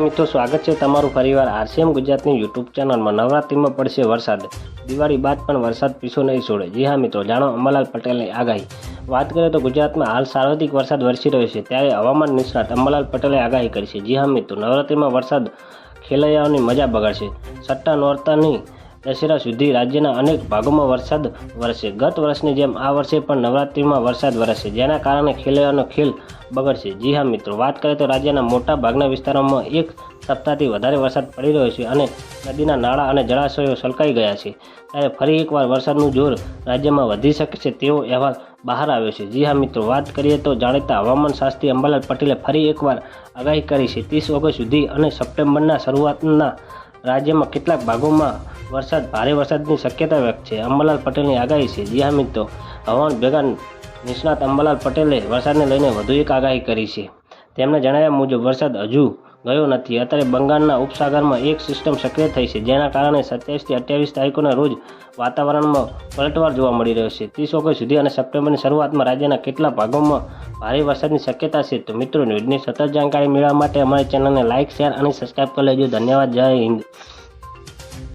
મિત્રો, સ્વાગત છે તમારું ફરીવાર આરસીએમ ગુજરાતની યુટ્યુબ ચેનલમાં. નવરાત્રિમાં પડશે વરસાદ. દિવાળી બાદ પણ વરસાદ પીછો નહીં છોડે. જી હા મિત્રો, જાણો અંબાલાલ પટેલની આગાહી. વાત કરીએ તો ગુજરાતમાં હાલ સાર્વત્રિક વરસાદ વરસી રહ્યો છે. ત્યારે હવામાન નિષ્ણાત અંબાલાલ પટેલે આગાહી કરી છે. જી હા મિત્રો, નવરાત્રિમાં વરસાદ ખેલૈયાઓની મજા બગાડશે. સટ્ટા નોરતાની દશેરા સુધી રાજ્યના અનેક ભાગોમાં વરસાદ વરસે. ગત વર્ષની જેમ આ વર્ષે પણ નવરાત્રિમાં વરસાદ વરસશે જેના કારણે ખેલૈયાનો ખેલ બગડશે. જી હા મિત્રો, વાત કરીએ તો રાજ્યના મોટા ભાગના વિસ્તારોમાં એક સપ્તાહથી વધારે વરસાદ પડી રહ્યો છે અને નદીના નાળા અને જળાશયો છલકાઈ ગયા છે. ત્યારે ફરી એકવાર વરસાદનું જોર રાજ્યમાં વધી શકે છે તેવો અહેવાલ બહાર આવ્યો છે. જી હા મિત્રો, વાત કરીએ તો જાણીતા હવામાન શાસ્ત્રી અંબાલાલ પટેલે ફરી એકવાર આગાહી કરી છે. ત્રીસ ઓગસ્ટ સુધી અને સપ્ટેમ્બરના શરૂઆતના રાજ્યમાં કેટલાક ભાગોમાં વરસાદ, ભારે વરસાદની શક્યતા વ્યક્ત છે. અંબાલાલ પટેલની આગાહી છે. જી મિત્રો, હવામાન ભેગા નિષ્ણાત અંબાલાલ પટેલે વરસાદને લઈને વધુ એક આગાહી કરી છે. તેમણે જણાવ્યા મુજબ, વરસાદ હજુ ગયો નથી. અત્યારે બંગાળના ઉપસાગરમાં એક સિસ્ટમ સક્રિય થઈ છે, જેના કારણે સત્યાવીસથી અઠ્યાવીસ તારીખોના રોજ વાતાવરણમાં પલટવાર જોવા મળી રહ્યો છે. ત્રીસ ઓગસ્ટ સુધી અને સપ્ટેમ્બરની શરૂઆતમાં રાજ્યના કેટલા ભાગોમાં ભારે વરસાદની શક્યતા છે. તો મિત્રો, ન્યૂઝની સતત જાણકારી મેળવવા માટે અમારી ચેનલને લાઇક, શેર અને સબસ્ક્રાઈબ કરી લેજો. ધન્યવાદ. જય હિન્દ.